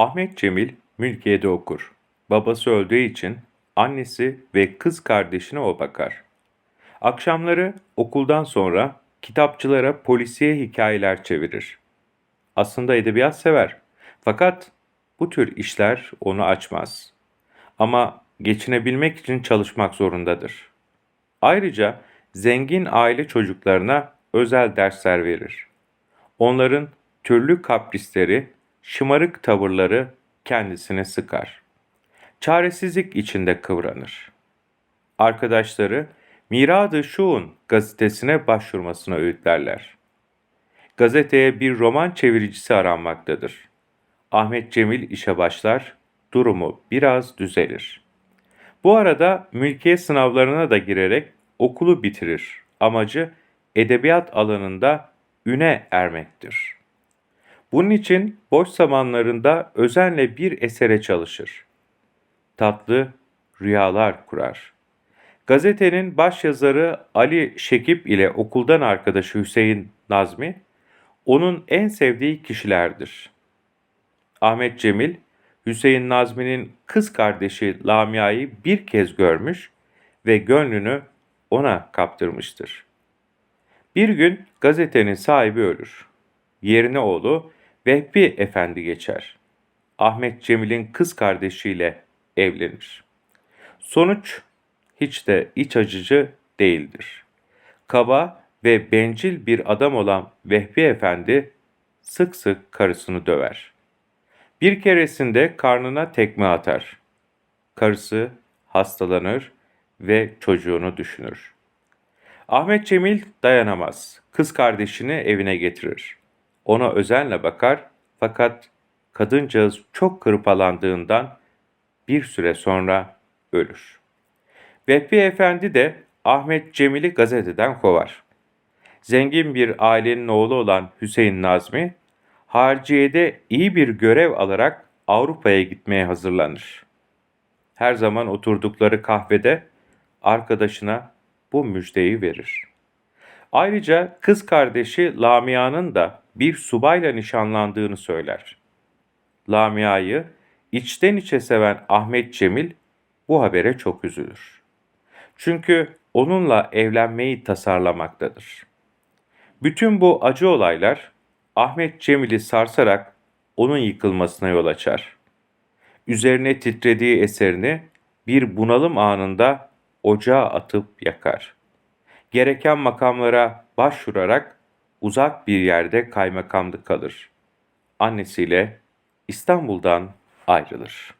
Ahmet Cemil mülkiyede okur. Babası öldüğü için annesi ve kız kardeşine o bakar. Akşamları okuldan sonra kitapçılara polisiye hikayeler çevirir. Aslında edebiyat sever. Fakat bu tür işler onu açmaz. Ama geçinebilmek için çalışmak zorundadır. Ayrıca zengin aile çocuklarına özel dersler verir. Onların türlü kaprisleri, şımarık tavırları kendisini sıkar. Çaresizlik içinde kıvranır. Arkadaşları Mirad-ı Şuun gazetesine başvurmasına öğütlerler. Gazeteye bir roman çeviricisi aranmaktadır. Ahmet Cemil işe başlar, durumu biraz düzelir. Bu arada mülkiye sınavlarına da girerek okulu bitirir. Amacı edebiyat alanında üne ermektir. Bunun için boş zamanlarında özenle bir esere çalışır. Tatlı rüyalar kurar. Gazetenin başyazarı Ali Şekip ile okuldan arkadaşı Hüseyin Nazmi, onun en sevdiği kişilerdir. Ahmet Cemil, Hüseyin Nazmi'nin kız kardeşi Lamia'yı bir kez görmüş ve gönlünü ona kaptırmıştır. Bir gün gazetenin sahibi ölür. Yerine oğlu Vehbi Efendi geçer. Ahmet Cemil'in kız kardeşiyle evlenir. Sonuç hiç de iç acıcı değildir. Kaba ve bencil bir adam olan Vehbi Efendi sık sık karısını döver. Bir keresinde karnına tekme atar. Karısı hastalanır ve çocuğunu düşünür. Ahmet Cemil dayanamaz. Kız kardeşini evine getirir. Ona özenle bakar fakat kadıncağız çok kırpalandığından bir süre sonra ölür. Vehbi Efendi de Ahmet Cemil'i gazeteden kovar. Zengin bir ailenin oğlu olan Hüseyin Nazmi, harciyede iyi bir görev alarak Avrupa'ya gitmeye hazırlanır. Her zaman oturdukları kahvede arkadaşına bu müjdeyi verir. Ayrıca kız kardeşi Lamia'nın da bir subayla nişanlandığını söyler. Lamia'yı içten içe seven Ahmet Cemil bu habere çok üzülür. Çünkü onunla evlenmeyi tasarlamaktadır. Bütün bu acı olaylar Ahmet Cemil'i sarsarak onun yıkılmasına yol açar. Üzerine titrediği eserini bir bunalım anında ocağa atıp yakar. Gereken makamlara başvurarak uzak bir yerde kaymakamlık kalır. Annesiyle İstanbul'dan ayrılır.